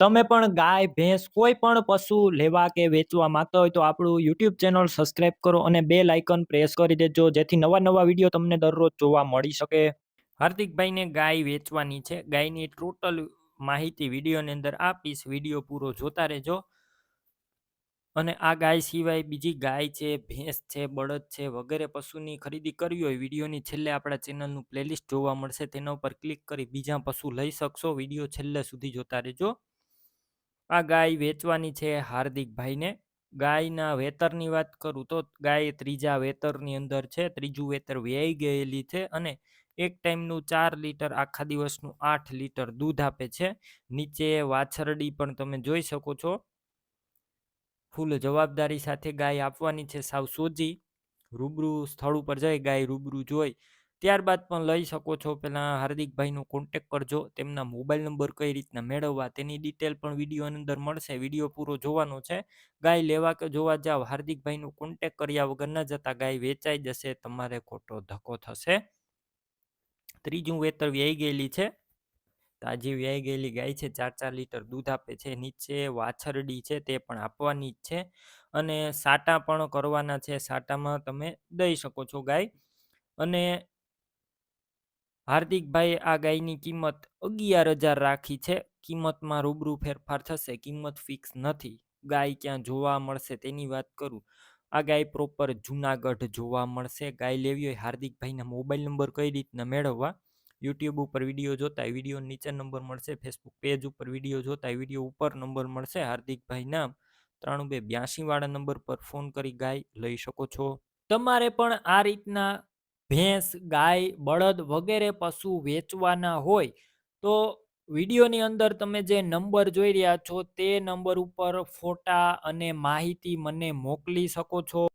તમે પણ ગાય, ભેંસ કોઈ પણ પશુ લેવા કે વેચવા માંગતા હોય તો આપણું યુટ્યુબ ચેનલ સબસ્ક્રાઈબ કરો અને બે લાઇકન પ્રેસ કરી દેજો, જેથી નવા નવા વીડિયો તમને દરરોજ જોવા મળી શકે. હાર્દિકભાઈને ગાય વેચવાની છે. ગાયની ટોટલ માહિતી વિડીયોની અંદર આપીશ. વીડિયો પૂરો જોતા રહેજો. અને આ ગાય સિવાય બીજી ગાય છે, ભેંસ છે, બળદ છે વગેરે પશુની ખરીદી કરવી હોય વિડીયોની છેલ્લે આપણા ચેનલનું પ્લેલિસ્ટ જોવા મળશે. તેના ઉપર ક્લિક કરી બીજા પશુ લઈ શકશો. વીડિયો છેલ્લે સુધી જોતા રહેજો. આ ગાય વેચવાની છે હાર્દિકભાઈને. ગાયના વેતરની વાત કરું તો ગાય ત્રીજા વેતરની અંદર છે, ત્રીજું વેતર વ્યાઈ ગયેલી છે અને એક ટાઈમનું ચાર લીટર આખા દિવસનું આઠ લીટર દૂધ આપે છે. નીચે વાછરડી પણ તમે જોઈ શકો છો. ફૂલ જવાબદારી સાથે ગાય આપવાની છે. સાવ સોજી, રૂબરૂ સ્થળ ઉપર જઈ ગાય રૂબરૂ જોઈ ત્યારબાદ પણ લઈ શકો છો. પહેલાં હાર્દિકભાઈનો કોન્ટેક કરજો. તેમના મોબાઈલ નંબર કઈ રીતના મેળવવા તેની ડિટેલ પણ વિડીયોની અંદર મળશે. વીડિયો પૂરો જોવાનો છે. ગાય લેવા કે જોવા જાવ, હાર્દિકભાઈનો કોન્ટેક કર્યા વગર ન જતા ગાય વેચાઈ જશે. તમારે ખોટો ધક્કો થશે. ત્રીજું વેતર વ્યાઈ ગયેલી છે. તાજી વ્યાઈ ગયેલી ગાય છે. ચાર ચાર લીટર દૂધ આપે છે. નીચે વાછરડી છે. તે પણ આપવાની જ છે. અને સાટા પણ કરવાના છે. સાટામાં તમે દઈ શકો છો ગાય. અને હાર્દિકભાઈ આ ગાયની કિંમત અગિયાર હજાર રાખી છે. કિંમતમાં રૂબરૂ ફેરફાર થશે. કિંમત ફિક્સ નથી. ગાય ક્યાં જોવા મળશે તેની વાત કરું. આ ગાય પ્રોપર જુનાગઢ જોવા મળશે. ગાય લેવી હોય હાર્દિકભાઈના મોબાઈલ નંબર કઈ રીતના મેળવવા? યુટ્યુબ ઉપર વીડિયો જોતા વીડિયો નીચે નંબર મળશે. ફેસબુક પેજ ઉપર વીડિયો જોતા વીડિયો ઉપર નંબર મળશે. હાર્દિકભાઈ નામ ત્રાણું બે બ્યાસી વાળા નંબર પર ફોન કરી ગાય લઈ શકો છો. તમારે પણ આ રીતના ભેંસ, ગાય, બળદ વગેરે પશુ વેચવાના હોય, તો વિડીયોની અંદર તમે જે નંબર જોઈ રહ્યા છો તે નંબર ઉપર ફોટા અને માહિતી મને મોકલી શકો છો.